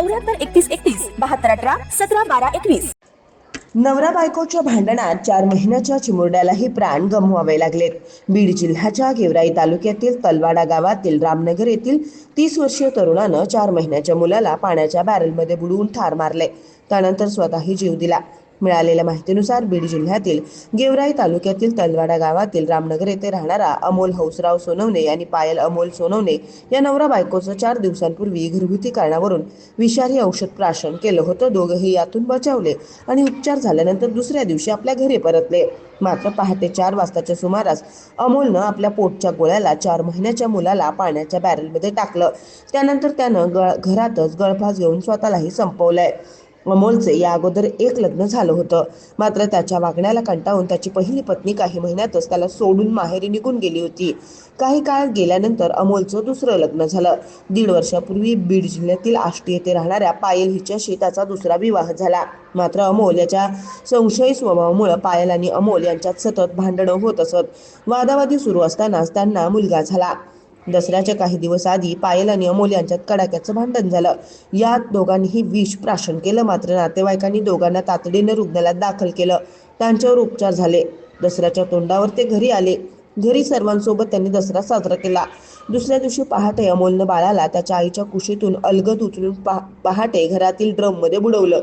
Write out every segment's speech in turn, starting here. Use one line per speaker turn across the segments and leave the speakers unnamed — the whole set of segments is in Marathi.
चौऱ्याहत्तर एकतीस एकतीस बहात्तर अठरा सतरा बारा एकवीस.
नवरा बायकोच्या भांडणात चार महिन्याच्या चिमुरड्यालाही प्राण गमवावे लागलेत बीड जिल्ह्याच्या गेवराई तालुक्यातील तलवाडा गावातील रामनगर येथील तीस वर्षीय तरुणानं चार महिन्याच्या मुलाला पाण्याच्या बॅरलमध्ये बुडवून ठार मारले. त्यानंतर स्वतःही जीव दिला. मिळालेल्या माहितीनुसार बीड जिल्ह्यातील गेवराई तालुक्यातील तलवाडा गावातील रामनगर येथे राहणारा अमोल हौसराव सोनवणे आणि पायल अमोल सोनवणे या नवरा बायकोचं चार दिवसांपूर्वी घरगुती कारणावरून विषारी औषध प्राशन केलं होतं. दोघंही यातून बचावले आणि उपचार झाल्यानंतर दुसऱ्या दिवशी आपल्या घरी परतले. मात्र पहाटे चार वाजताच्या सुमारास अमोलनं आपल्या पोटच्या गोळ्याला चार महिन्याच्या मुलाला पाण्याच्या बॅरलमध्ये टाकलं. त्यानंतर त्यानं गळ घरातच गळफास घेऊन स्वतःलाही संपवलंय. अमोलचे या अगोदर एक लग्न झालं होतं. मात्र त्याच्या वागण्याला कंटाळून त्याची पहिली पत्नी काही महिन्यातच त्याला सोडून माहेरी निघून गेली होती. काही काळ गेल्यानंतर अमोलचं दुसरं लग्न झालं. दीड वर्षापूर्वी बीड जिल्ह्यातील आष्टी येथे राहणाऱ्या पायल हिच्याशी त्याचा दुसरा विवाह झाला. मात्र अमोल याच्या संशयी स्वभावामुळे पायल आणि अमोल यांच्यात सतत भांडणं होत असत. वादावादी सुरू असतानाच त्यांना मुलगा झाला. दसऱ्याच्या काही दिवस आधी पायल आणि अमोल यांच्यात कडाक्याचं भांडण झालं. यात दोघांनीही विष प्राशन केलं. मात्र नातेवाईकांनी दोघांना तातडीनं रुग्णालयात दाखल केलं. त्यांच्यावर उपचार झाले. दसऱ्याच्या तोंडावर ते घरी आले. घरी सर्वांसोबत त्यांनी दसरा साजरा केला. दुसऱ्या दिवशी पहाटे अमोलनं बाळाला त्याच्या आईच्या कुशीतून अलगद उचलून पहा पहाटे घरातील ड्रममध्ये बुडवलं.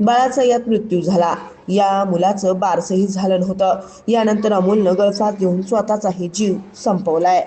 बाळाचा यात मृत्यू झाला. या मुलाचं बारसही झालं नव्हतं. यानंतर अमोलनं गळफात घेऊन स्वतःचाही जीव संपवलाय.